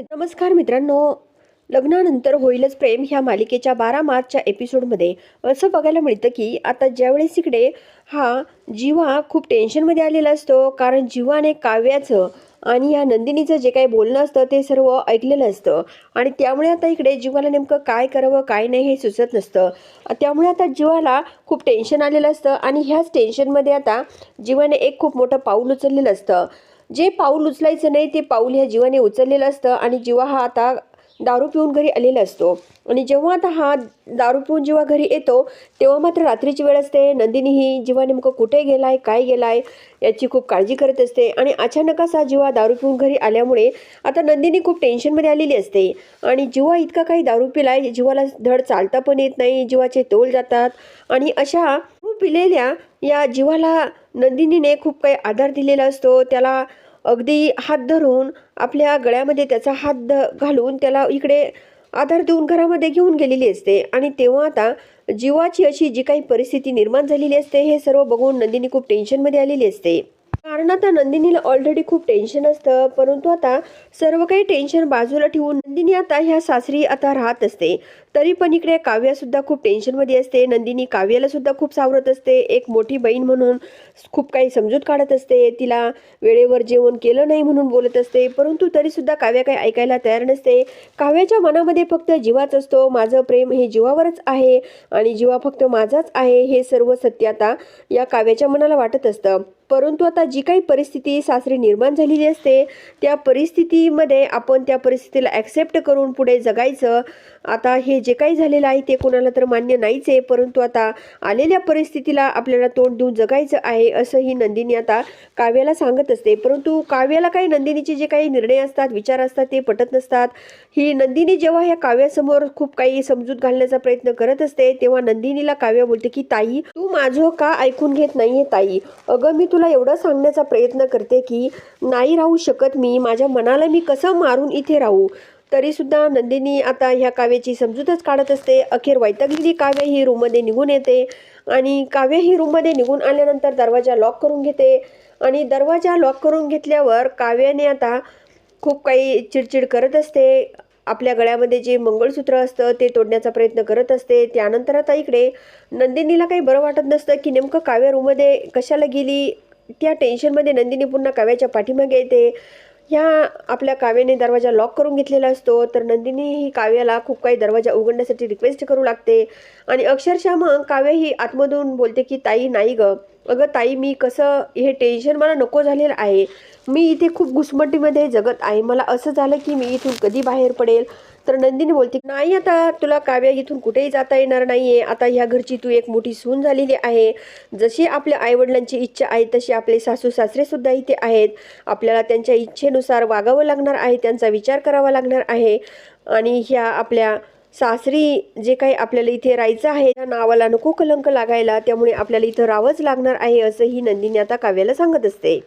नमस्कार मित्रांनो. लग्नानंतर होईलच प्रेम ह्या मालिकेच्या बारा मार्चच्या एपिसोडमध्ये. असं बघायला मिळतं की आता ज्यावेळेस इकडे हा जीवा खूप टेन्शनमध्ये आलेला असतो कारण जीवाने काव्याचं आणि या नंदिनीचं जे काही बोलणं असतं ते सर्व ऐकलेलं असतं. आणि त्यामुळे आता इकडे जीवाला नेमकं काय करावं काय नाही हे सुचत नसतं. त्यामुळे आता जीवाला खूप टेन्शन आलेलं असतं आणि ह्याच टेन्शनमध्ये आता जीवाने एक खूप मोठं पाऊल उचललेलं असतं. जे पाऊल उचलायचं नाही ते पाऊल ह्या जीवाने उचललेलं असतं आणि जीवा हा आता दारू पिऊन घरी आलेला असतो. आणि जेव्हा आता हा दारू पिऊन जेव्हा घरी येतो तेव्हा मात्र रात्रीची वेळ असते. नंदिनी ही जीवा नेमकं कुठे गेलाय काय गेलाय याची खूप काळजी करत असते. आणि अचानक असा जीवा दारू पिऊन घरी आल्यामुळे आता नंदिनी खूप टेन्शनमध्ये आलेली असते. आणि जीवा इतका काही दारू पिलाय जीवाला धड चालता पण येत नाही जीवाचे तोल जातात. आणि अशा पिलेल्या या जीवाला नंदिनीने खूप काही आधार दिलेला असतो. त्याला अगदी हात धरून आपल्या गळ्यामध्ये त्याचा हात ध घालून त्याला इकडे आधार देऊन घरामध्ये घेऊन गेलेली असते. आणि तेव्हा आता जीवाची अशी जी काही परिस्थिती निर्माण झालेली असते हे सर्व बघून नंदिनी खूप टेन्शनमध्ये आलेली असते. कारण आता नंदिनीला ऑलरेडी खूप टेन्शन असतं. परंतु आता सर्व काही टेन्शन बाजूला ठेवून नंदिनी आता ह्या सासरी आता राहत असते. तरी पण इकडे काव्यासुद्धा खूप टेन्शनमध्ये असते. नंदिनी काव्याला सुद्धा खूप सावरत असते. एक मोठी बहीण म्हणून खूप काही समजूत काढत असते. तिला वेळेवर जेवण केलं नाही म्हणून बोलत असते. परंतु तरीसुद्धा काव्या काही ऐकायला तयार नसते. काव्याच्या मनामध्ये फक्त जीवाच असतो. माझं प्रेम हे जीवावरच आहे आणि जीवा फक्त माझाच आहे हे सर्व सत्य आता या काव्याच्या मनाला वाटत असतं. परंतु आता जी काही परिस्थिती सासरी निर्माण झालेली असते त्या परिस्थितीमध्ये आपण त्या परिस्थितीला ॲक्सेप्ट करून पुढे जगायचं. आता हे जे काही झालेलं आहे ते कोणाला तर मान्य नाहीच आहे परंतु आता आलेल्या परिस्थितीला आपल्याला तोंड देऊन जगायचं आहे असं ही नंदिनी आता काव्याला सांगत असते. परंतु काव्याला काही नंदिनीचे जे काही निर्णय असतात विचार असतात ते पटत नसतात. ही नंदिनी जेव्हा ह्या काव्यासमोर खूप काही समजूत घालण्याचा प्रयत्न करत असते तेव्हा नंदिनीला काव्य बोलते की ताई तू माझं का ऐकून घेत नाहीये ताई? अगं मी तुला एवढं सांगण्याचा प्रयत्न करते की नाही राहू शकत मी माझ्या मनाला मी कसं मारून इथे राहू? तरीसुद्धा नंदिनी आता ह्या काव्याची समजूतच काढत असते. अखेर वैतागलेली काव्य ही रूममध्ये निघून येते आणि काव्य ही रूममध्ये निघून आल्यानंतर दरवाजा लॉक करून घेते आणि दरवाजा लॉक करून घेतल्यावर काव्याने आता खूप काही चिडचिड करत असते. आपल्या गळ्यामध्ये जे मंगळसूत्र असतं ते तोडण्याचा प्रयत्न करत असते. त्यानंतर आता इकडे नंदिनीला काही बरं वाटत नसतं की नेमकं काव्य रूममध्ये कशाला गेली? त्या टेन्शनमध्ये नंदिनी पुन्हा काव्याच्या पाठीमागे येते. ह्या आपल्या काव्याने दरवाजा लॉक करून घेतलेला असतो. तर नंदिनी ही काव्याला खूप काही दरवाजा उघडण्यासाठी रिक्वेस्ट करू लागते. आणि अक्षरशः मग काव्य ही आतमधून बोलते की ताई नाही ग. अगं ताई मी कसं हे टेन्शन मला नको झालेलं आहे. मी इथे खूप घुसमटीमध्ये जगत आहे. मला असं झालं की मी इथून कधी बाहेर पडेल? तर नंदिनी बोलते नाही आता तुला काव्या इथून कुठेही जाता येणार नाहीये. आता ह्या घरची तू एक मोठी सून झालेली आहे. जशी आपल्या आईवडिलांची इच्छा आहे तशी आपले सासू सासरेसुद्धा इथे आहेत. आपल्याला त्यांच्या इच्छेनुसार वागावं लागणार आहे त्यांचा विचार करावा लागणार आहे. आणि ह्या आपल्या सासरी जे काही आपल्याला इथे राहायचं आहे त्या नावाला नको कलंक लागायला. त्यामुळे आपल्याला इथं राहावंच लागणार आहे असं ही नंदिनी आता काव्याला सांगत असते.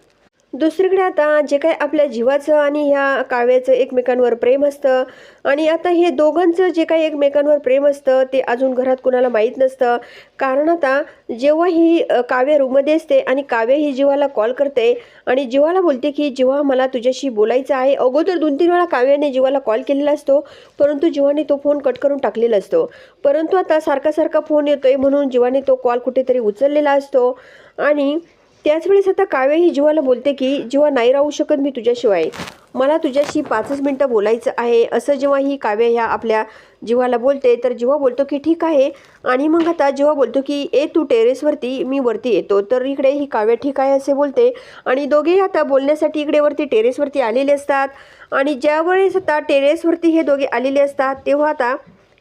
दुसरीकडे आता जे काय आपल्या जीवाचं आणि ह्या काव्याचं एकमेकांवर प्रेम असतं आणि आता हे दोघांचं जे काही एकमेकांवर प्रेम असतं ते अजून घरात कुणाला माहीत नसतं. कारण आता जेव्हा ही काव्य रूममध्ये असते आणि काव्य ही जीवाला कॉल करते आणि जीवाला बोलते की जीवा मला तुझ्याशी बोलायचं आहे. अगोदर दोन तीन वेळा काव्याने जीवाला कॉल केलेला असतो परंतु जीवाने तो फोन कट करून टाकलेला असतो. परंतु आता सारखा सारखा फोन येतोय म्हणून जीवाने तो कॉल कुठेतरी उचललेला असतो आणि त्याचवेळेस आता काव्य ही जीवाला बोलते की जीवा नाही राहू शकत मी तुझ्याशिवाय. मला तुझ्याशी पाचच मिनटं बोलायचं आहे. असं जेव्हा ही काव्य ह्या आपल्या जीवाला बोलते तर जीवा बोलतो की ठीक आहे. आणि मग आता जेव्हा बोलतो की ए तू टेरेसवरती मी वरती येतो. तर इकडे ही काव्य ठीक आहे असे बोलते. आणि दोघेही आता बोलण्यासाठी इकडे वरती टेरेसवरती आलेले असतात. आणि ज्यावेळेस आता टेरेसवरती हे दोघे आलेले असतात तेव्हा आता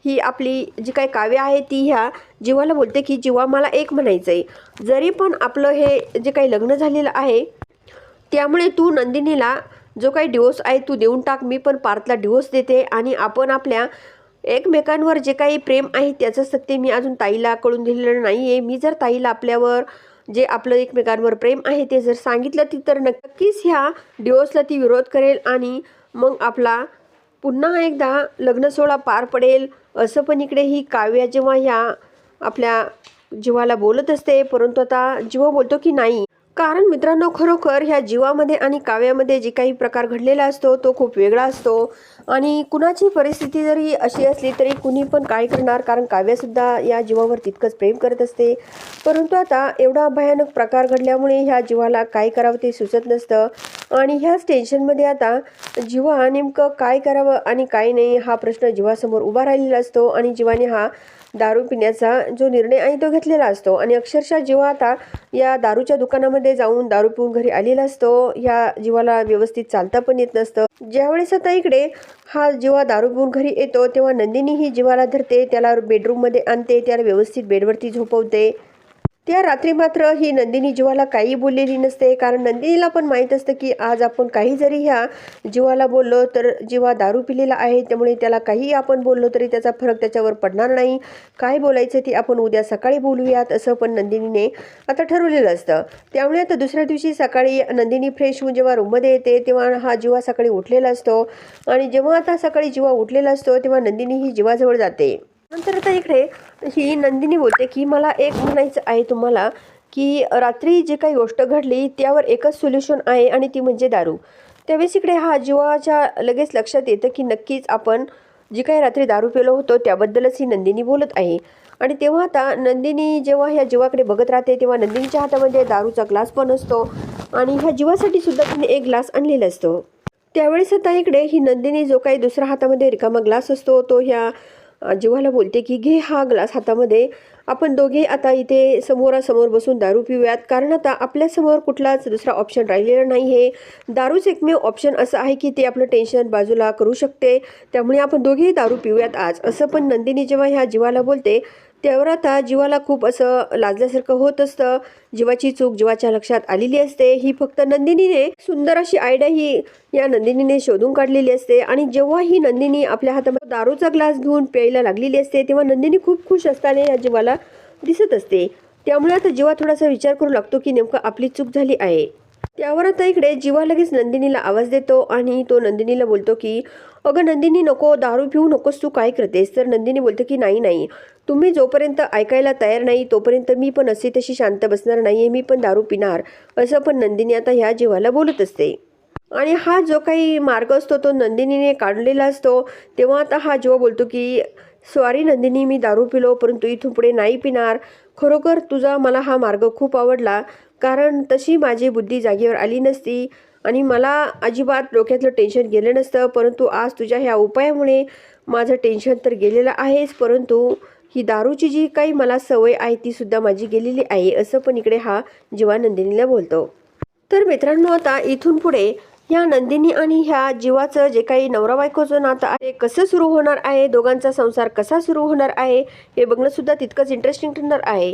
ही आपली जी काही काव्य आहे ती ह्या जीवाला बोलते की जीवा मला एक म्हणायचं आहे जरी पण आपलं हे जे काही लग्न झालेलं आहे त्यामुळे तू नंदिनीला जो काही डिवोर्स आहे तू देऊन टाक मी पण पार्थला डिवोर्स देते आणि आपण आपल्या एकमेकांवर जे काही प्रेम आहे त्याचं सत्य मी अजून ताईला कळून दिलेलं नाही आहे मी जर ताईला आपल्यावर जे आपलं एकमेकांवर प्रेम आहे ते जर सांगितलं ती तर नक्कीच ह्या डिवोर्सला ती विरोध करेल आणि मग आपला पुन्हा एकदा लग्नसोहळा पार पडेल असं पण इकडे ही काव्या जेव्हा ह्या आपल्या जीवाला बोलत असते परंतु आता जीव बोलतो की नाही? कारण मित्रांनो खरोखर ह्या जीवामध्ये आणि काव्यामध्ये जे काही प्रकार घडलेला असतो तो खूप वेगळा असतो. आणि कुणाची परिस्थिती जरी अशी असली तरी कुणी पण काय करणार? कारण काव्यसुद्धा या जीवावर तितकंच प्रेम करत असते. परंतु आता एवढा भयानक प्रकार घडल्यामुळे ह्या जीवाला काय करावं ते सुचत नसतं. आणि ह्याच टेन्शनमध्ये आता जीवा नेमकं काय करावं आणि काय नाही हा प्रश्न जीवासमोर उभा राहिलेला असतो. आणि जीवाने हा दारू पिण्याचा जो निर्णय आहे तो घेतलेला असतो. आणि अक्षरशः जेव्हा आता या दारूच्या दुकानामध्ये जाऊन दारू पिऊन घरी आलेला असतो ह्या जीवाला व्यवस्थित चालता पण येत नसतं. ज्यावेळेस आता इकडे हा जेव्हा दारू पिऊन घरी येतो तेव्हा नंदिनी ही जीवाला धरते त्याला बेडरूममध्ये आणते त्याला व्यवस्थित बेडवरती झोपवते. त्या रात्री मात्र ही नंदिनी जीवाला काही बोललेली नसते. कारण नंदिनीला पण माहीत असतं की आज आपण काही जरी ह्या जीवाला बोललो तर जीवा दारू पिलेला आहे. त्यामुळे त्याला काही आपण बोललो तरी त्याचा फरक त्याच्यावर पडणार नाही. काय बोलायचं ते आपण उद्या सकाळी बोलूयात असं पण नंदिनीने आता ठरवलेलं असतं. त्यामुळे आता दुसऱ्या दिवशी सकाळी नंदिनी फ्रेश होऊन जेव्हा रूममध्ये येते तेव्हा हा जीवा सकाळी उठलेला असतो. आणि जेव्हा आता सकाळी जीवा उठलेला असतो तेव्हा नंदिनी ही जीवाजवळ जाते. नंतर आता इकडे ही नंदिनी बोलते की मला एक म्हणायचं आहे तुम्हाला की रात्री जे काही गोष्ट घडली त्यावर एकच सोल्युशन आहे आणि ती म्हणजे दारू. त्यावेळेस इकडे हा जीवाच्या लगेच लक्षात येतं की नक्कीच आपण जी काही रात्री दारू पिलो होतो त्याबद्दलच ही नंदिनी बोलत आहे. आणि तेव्हा आता नंदिनी जेव्हा ह्या जीवाकडे बघत राहते तेव्हा नंदिनीच्या हातामध्ये दारूचा ग्लास पण असतो आणि ह्या जीवासाठी सुद्धा तिने एक ग्लास आणलेला असतो. त्यावेळेस आता इकडे ही नंदिनी जो काही दुसऱ्या हातामध्ये रिकामा ग्लास असतो तो ह्या अ, जीवाला बोलते की घे हा ग्लास हातामध्ये. आपण दोघे आता इथे समोरासमोर बसून दारू पिऊयात. कारण आता आपल्यासमोर कुठलाच दुसरा ऑप्शन राहिलेला नाही आहे दारूच एकमेव ऑप्शन असं आहे की ते आपलं टेन्शन बाजूला करू शकते. त्यामुळे आपण दोघेही दारू पिऊयात आज. असं पण नंदिनी जेव्हा ह्या जीवाला बोलते त्यावर आता जीवाला खूप असं लाजल्यासारखं होत असतं. जीवाची चूक जीवाच्या लक्षात आलेली असते. ही फक्त नंदिनीने सुंदर अशी आयडिया ही या नंदिनीने शोधून काढलेली असते. आणि जेव्हा ही नंदिनी आपल्या हातामध्ये दारूचा ग्लास घेऊन प्यायला लागलेली असते तेव्हा नंदिनी खूप खुश असताना या जीवाला दिसत असते. त्यामुळे आता जीवा थोडासा विचार करू लागतो की नेमकं आपली चूक झाली आहे. त्यावर आता इकडे जीवा लगेच नंदिनीला आवाज देतो आणि तो नंदिनीला बोलतो की अगं नंदिनी नको दारू पिऊ नकोस तू काय करतेस? तर नंदिनी बोलते की नाही नाही. तुम्ही जोपर्यंत ऐकायला तयार नाही तोपर्यंत मी पण अशी तशी शांत बसणार नाही आहे मी पण दारू पिणार. असं पण नंदिनी आता ह्या जीवाला बोलत असते. आणि हा जो काही मार्ग असतो तो नंदिनीने काढलेला असतो. तेव्हा आता हा जेव्हा बोलतो की सॉरी नंदिनी मी दारू पिलो परंतु इथून पुढे नाही पिणार. खरोखर तुझा मला हा मार्ग खूप आवडला. कारण तशी माझी बुद्धी जागेवर आली नसती आणि मला अजिबात डोक्यातलं टेन्शन गेलं नसतं. परंतु आज तुझ्या ह्या उपायामुळे माझं टेन्शन तर गेलेलं आहेच. परंतु ही दारूची जी काही मला सवय आहे ती सुद्धा माझी गेलेली आहे असं पण इकडे हा जीवा नंदिनीला बोलतो. तर मित्रांनो आता इथून पुढे ह्या नंदिनी आणि ह्या जीवाचं जे काही नवरा बायकोचं नातं आहे ते कसं सुरू होणार आहे दोघांचा संसार कसा सुरू होणार आहे हे बघणं सुद्धा तितकंच इंटरेस्टिंग ठरणार आहे.